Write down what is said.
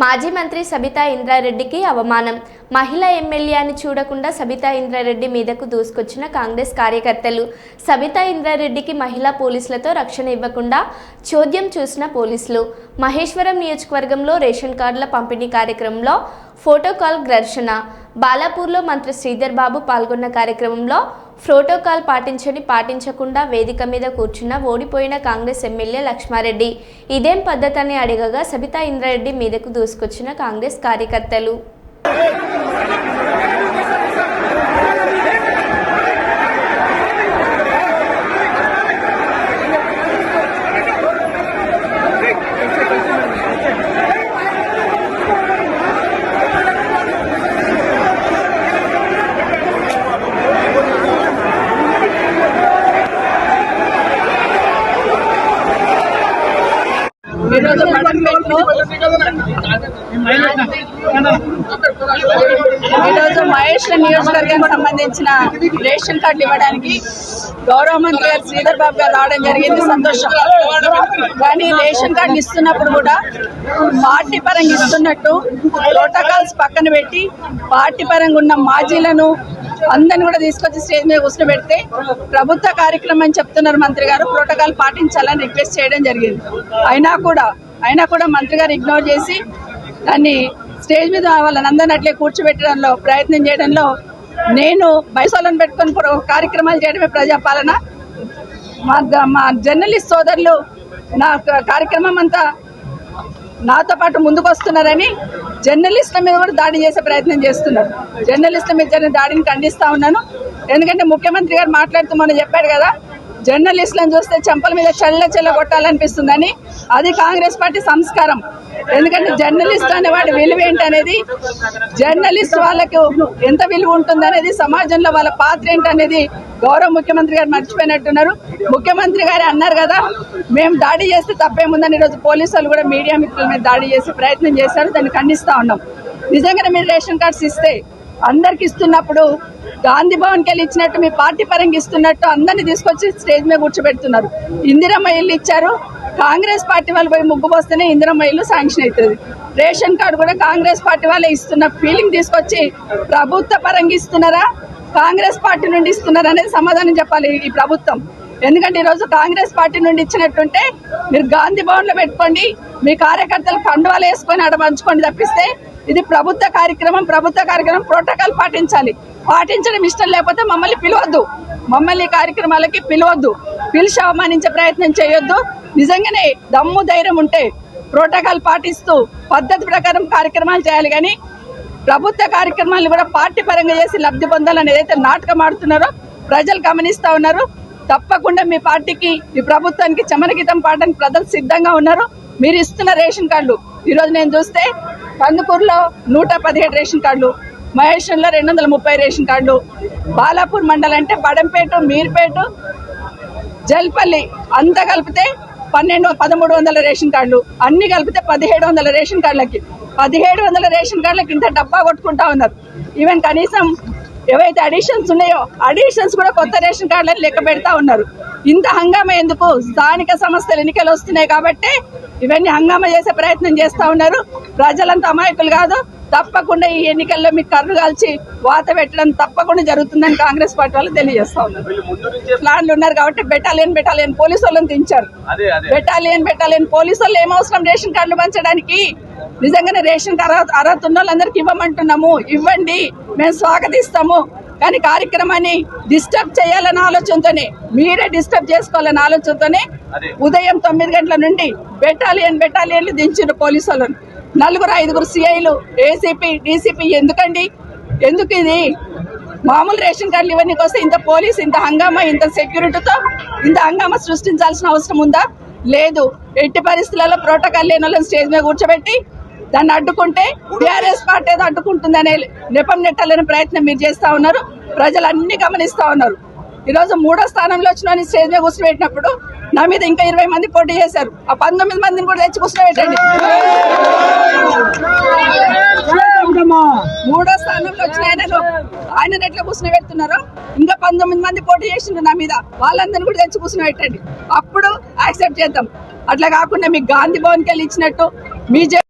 మాజీ మంత్రి సబితా ఇంద్రారెడ్డికి అవమానం. మహిళ ఎమ్మెల్యే అని చూడకుండా సబితా ఇంద్రారెడ్డి మీదకు దూసుకొచ్చిన కాంగ్రెస్ కార్యకర్తలు. సబితా ఇంద్రారెడ్డికి మహిళా పోలీసులతో రక్షణ ఇవ్వకుండా చోద్యం చూసిన పోలీసులు. మహేశ్వరం నియోజకవర్గంలో రేషన్ కార్డుల పంపిణీ కార్యక్రమంలో ఫోటోకాల్ ఘర్షణ. బాలాపూర్లో మంత్రి శ్రీధర్ బాబు పాల్గొన్న కార్యక్రమంలో ప్రోటోకాల్ పాటించని పాటించకుండా వేదిక మీద కూర్చున్న ఓడిపోయిన కాంగ్రెస్ ఎమ్మెల్యే లక్ష్మారెడ్డి. ఇదేం పద్ధతని అడగగా సబితా ఇంద్రారెడ్డి మీదకు దూసుకొచ్చిన కాంగ్రెస్ కార్యకర్తలు. ఈరోజు మహేష్ నియోజకవర్గానికి సంబంధించిన రేషన్ కార్డులు ఇవ్వడానికి గౌరవ మంత్రి గారు శ్రీధర్ బాబు గారు రావడం జరిగింది. సంతోషం. కానీ రేషన్ కార్డులు ఇస్తున్నప్పుడు కూడా పార్టీ పరంగా ఇస్తున్నట్టు ప్రోటోకాల్స్ పక్కన పెట్టి పార్టీ పరంగా ఉన్న మాజీలను అందరిని కూడా తీసుకొచ్చి స్టేజ్ మీద కూర్చోబెడితే ప్రభుత్వ కార్యక్రమం అని చెప్తున్నారు మంత్రి గారు. ప్రోటోకాల్ పాటించాలని రిక్వెస్ట్ చేయడం జరిగింది. అయినా కూడా అయినా కూడా మంత్రి గారు ఇగ్నోర్ చేసి దాన్ని స్టేజ్ మీద వాళ్ళని అందరిని అట్లే కూర్చోబెట్టడంలో ప్రయత్నం చేయడంలో నేను బయసోలను పెట్టుకొని కూడా కార్యక్రమాలు చేయడమే ప్రజాపాలన. మా మా జర్నలిస్ట్ సోదరులు నా కార్యక్రమం అంతా నాతో పాటు ముందుకు వస్తున్నారని జర్నలిస్టుల మీద కూడా దాడి చేసే ప్రయత్నం చేస్తున్నారు. జర్నలిస్టుల మీద జరిగిన దాడిని ఖండిస్తా ఉన్నాను. ఎందుకంటే ముఖ్యమంత్రి గారు మాట్లాడుతూ మొన్న చెప్పాడు కదా జర్నలిస్టులను చూస్తే చెంపల మీద చెల్ల చెల్ల కొట్టాలనిపిస్తుందని అది కాంగ్రెస్ పార్టీ సంస్కారం. ఎందుకంటే జర్నలిస్ట్ అనేవాడి విలువ ఏంటనేది జర్నలిస్ట్ వాళ్ళకి ఎంత విలువ ఉంటుందనేది సమాజంలో వాళ్ళ పాత్ర ఏంటనేది గౌరవ ముఖ్యమంత్రి గారు మర్చిపోయినట్టున్నారు. ముఖ్యమంత్రి గారు అన్నారు కదా మేము దాడి చేస్తే తప్పేముందని ఈరోజు పోలీసు వాళ్ళు కూడా మీడియా మిత్రుల మీద దాడి చేసే ప్రయత్నం చేశారు దాన్ని ఖండిస్తా ఉన్నాం. నిజంగానే మీరు రేషన్ కార్డ్స్ ఇస్తే అందరికి ఇస్తున్నప్పుడు గాంధీ భవన్కి వెళ్ళి ఇచ్చినట్టు మీ పార్టీ పరంగా ఇస్తున్నట్టు అందరిని తీసుకొచ్చి స్టేజ్ మీద కూర్చోబెడుతున్నారు. ఇందిరమ్మ ఇల్లు ఇచ్చారు. కాంగ్రెస్ పార్టీ వాళ్ళు పోయి ముగ్గు పోస్తేనే ఇందిరమ్మ ఇల్లు శాంక్షన్ అవుతుంది. రేషన్ కార్డు కూడా కాంగ్రెస్ పార్టీ వాళ్ళే ఇస్తున్న ఫీలింగ్ తీసుకొచ్చి ప్రభుత్వ పరంగా ఇస్తున్నారా? కాంగ్రెస్ పార్టీ నుండి ఇస్తున్నారా అనేది సమాధానం చెప్పాలి ఈ ప్రభుత్వం. ఎందుకంటే ఈరోజు కాంగ్రెస్ పార్టీ నుండి ఇచ్చినట్టుంటే మీరు గాంధీ భవన్లో పెట్టుకోండి మీ కార్యకర్తలు కండువాలు వేసుకొని ఆడ పంచుకోండి తప్పిస్తే ఇది ప్రభుత్వ కార్యక్రమం ప్రభుత్వ కార్యక్రమం ప్రోటోకాల్ పాటించాలి. పాటించడం ఇష్టం లేకపోతే మమ్మల్ని పిలవద్దు. మమ్మల్ని కార్యక్రమాలకి పిలవద్దు. పిలిచి అవమానించే ప్రయత్నం చేయొద్దు. నిజంగానే దమ్ము ధైర్యం ఉంటే ప్రోటోకాల్ పాటిస్తూ పద్ధతి ప్రకారం కార్యక్రమాలు చేయాలి కానీ ప్రభుత్వ కార్యక్రమాలను కూడా పార్టీ పరంగా చేసి లబ్ధి పొందాలని ఏదైతే నాటకం ఆడుతున్నారో ప్రజలు గమనిస్తూ ఉన్నారు. తప్పకుండా మీ పార్టీకి మీ ప్రభుత్వానికి చమనగీతం పాడడానికి ప్రజలు సిద్ధంగా ఉన్నారు. మీరు ఇస్తున్న రేషన్ కార్డులు. ఈరోజు నేను చూస్తే కందుకూరులో నూట పదిహేడు రేషన్ కార్డులు మహేశ్వరంలో రెండు వందల ముప్పై రేషన్ కార్డులు బాలాపూర్ మండలం అంటే బడంపేట మీర్పేట జల్పల్లి అంతా కలిపితే పన్నెండు పదమూడు వందల రేషన్ కార్డులు. అన్ని కలిపితే పదిహేడు వందల రేషన్ కార్డులకి. పదిహేడు వందల రేషన్ కార్డులకి ఇంత డబ్బా కొట్టుకుంటా ఉన్నారు. ఈవెన్ కనీసం ఏవైతే అడిషన్స్ ఉన్నాయో అడిషన్స్ కూడా కొత్త రేషన్ కార్డులను లెక్క పెడతా ఉన్నారు. ఇంత హంగామా ఎందుకు? స్థానిక సంస్థలు ఎన్నికలు వస్తున్నాయి కాబట్టి ఇవన్నీ హంగామా చేసే ప్రయత్నం చేస్తా ఉన్నారు. ప్రజలంతా అమాయకులు కాదు. తప్పకుండా ఈ ఎన్నికల్లో మీకు కర్రు కాల్చి వాత పెట్టడం తప్పకుండా జరుగుతుందని కాంగ్రెస్ పార్టీ వాళ్ళు తెలియజేస్తా ఉన్నారు. ప్లాన్లు ఉన్నారు కాబట్టి బెటాలియన్ బెటాలియన్ పోలీసు వాళ్ళని దించారు. బెటాలియన్ బెటాలియన్ పోలీసు వాళ్ళు ఏమవసరం రేషన్ కార్డులు పంచడానికి? నిజంగానే రేషన్ కార్డు అర్హత- అర్హత ఉన్న వాళ్ళందరికీ ఇవ్వమంటున్నాము. ఇవ్వండి మేము స్వాగతిస్తాము. కానీ కార్యక్రమాన్ని డిస్టర్బ్ చేయాలన్న ఆలోచనతోనే మీరే డిస్టర్బ్ చేసుకోవాలన్న ఆలోచనతోనే. ఉదయం తొమ్మిది గంటల నుండి బెటాలియన్ బెటాలియన్లు దించారు పోలీసు వాళ్ళని. నలుగురు ఐదుగురు సిఐలు ఏసీపీ డీసీపీ ఎందుకండి? ఎందుకు ఇది? మామూలు రేషన్ కార్డులు ఇవన్నీ కోసం ఇంత పోలీస్ ఇంత హంగామా ఇంత సెక్యూరిటీతో ఇంత హంగామా సృష్టించాల్సిన అవసరం ఉందా? లేదు. ఎట్టి పరిస్థితులలో ప్రోటోకాల్ లేని వాళ్ళని స్టేజ్ మీద కూర్చోబెట్టి దాన్ని అడ్డుకుంటే టీఆర్ఎస్ పార్టీ ఏదో అడ్డుకుంటుందనే నెపం నెట్టాలనే ప్రయత్నం మీరు చేస్తూ ఉన్నారు. ప్రజలు అన్ని గమనిస్తూ ఉన్నారు. ఈరోజు మూడో స్థానంలో వచ్చిన స్టేజ్ మీద కూర్చోబెట్టినప్పుడు నా మీద ఇంకా ఇరవై మంది పోటీ చేశారు. ఆ పంతొమ్మిది మందిని కూడా తెచ్చి కూర్చోబెట్టండి మూడో స్థానంలో వచ్చిన ఆయనను ఆయన ఎట్లా కూర్చుని పెడుతున్నారు. ఇంకా పంతొమ్మిది మంది పోటీ చేసిండ్రు నా మీద. వాళ్ళందరినీ కూడా తెచ్చి కూర్చుని పెట్టండి. అప్పుడు యాక్సెప్ట్ చేద్దాం. అట్లా కాకుండా మీకు గాంధీ భవన్కి వెళ్ళి ఇచ్చినట్టు మీ